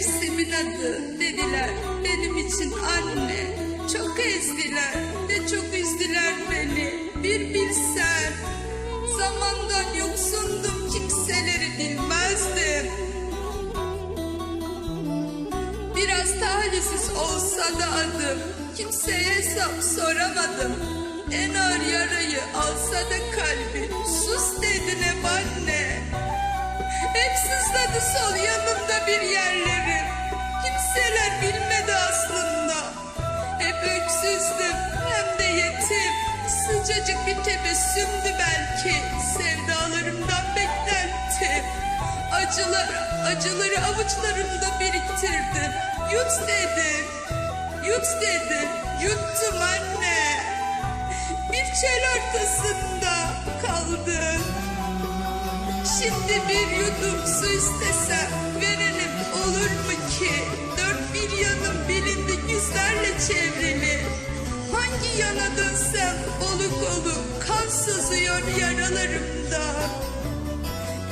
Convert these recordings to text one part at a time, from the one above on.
Nefsimin adı dediler benim için anne. Çok ezdiler ve çok üzdüler beni. Bir bilsen zamandan yoksundum kimseleri bilmezdim. Biraz talihsiz olsa da adım Kimseye hesap soramadım En ağır yarayı alsa da kalbim Sus dedin hep anne Hep sızladı sol yanımda bir yerlerim Kimseler bilmedi aslında. Hep öksüzdüm hem de yetim. Sıcacık bir tebessümdü belki. Sevdalarımdan beklentim. Acılar, acıları avuçlarımda biriktirdim. Yut dedim, yut dedim, yuttum anne. Bir çöl ortasında kaldım. Şimdi bir yudum su istesem dönsem oluk oluk kan sızıyor yaralarımda.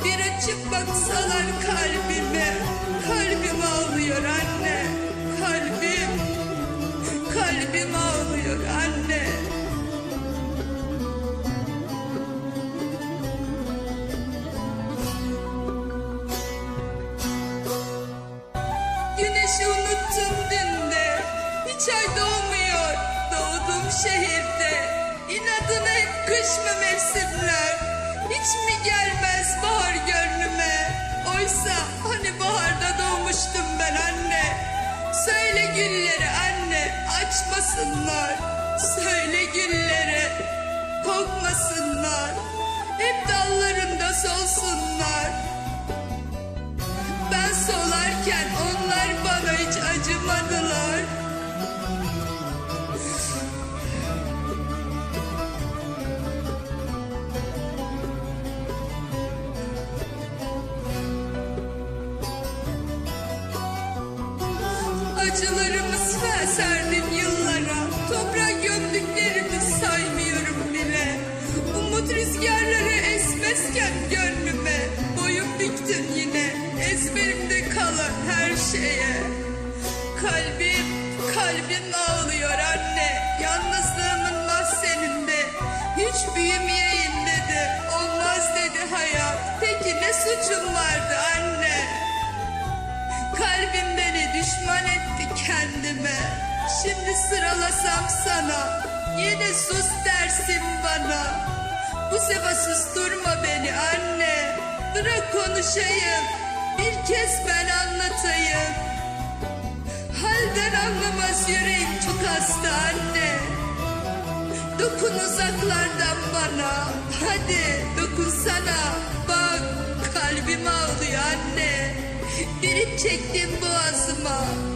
Bir açıp baksalar kalbime, kalbim ağlıyor anne, kalbim, kalbim ağlıyor anne. Güneşi unuttum dün Hiç ay doğmuyor Doğduğum şehirde İnadına hep kış mı mevsimler? Hiç mi gelmez bahar gönlüme Oysa hani baharda doğmuştum ben anne. Söyle güllere anne açmasınlar. Söyle güllere kokmasınlar. Hep dallarında solsunlar Acılarımı ser- serdim yıllara. Toprağa gömdüklerimi saymıyorum bile. Umut rüzgarları esmezken gönlüme Boyun büktün yine. Ezberimde kalan her şeye. Kalbim, kalbim ağlıyor anne. Yalnızlığımın mahzeninde. Hiç büyümeyeyim dedi. Olmaz dedi hayat. Peki ne suçum vardı anne kendime Şimdi sıralasam sana Yine sus dersin bana. Bu sefer susturma beni anne. Bırak konuşayım Bir kez ben anlatayım. Halden anlamaz yüreğim çok hasta anne. Dokun uzaklardan bana Hadi dokunsana. Bak kalbim ağlıyor anne. Bir ip çektim boğazıma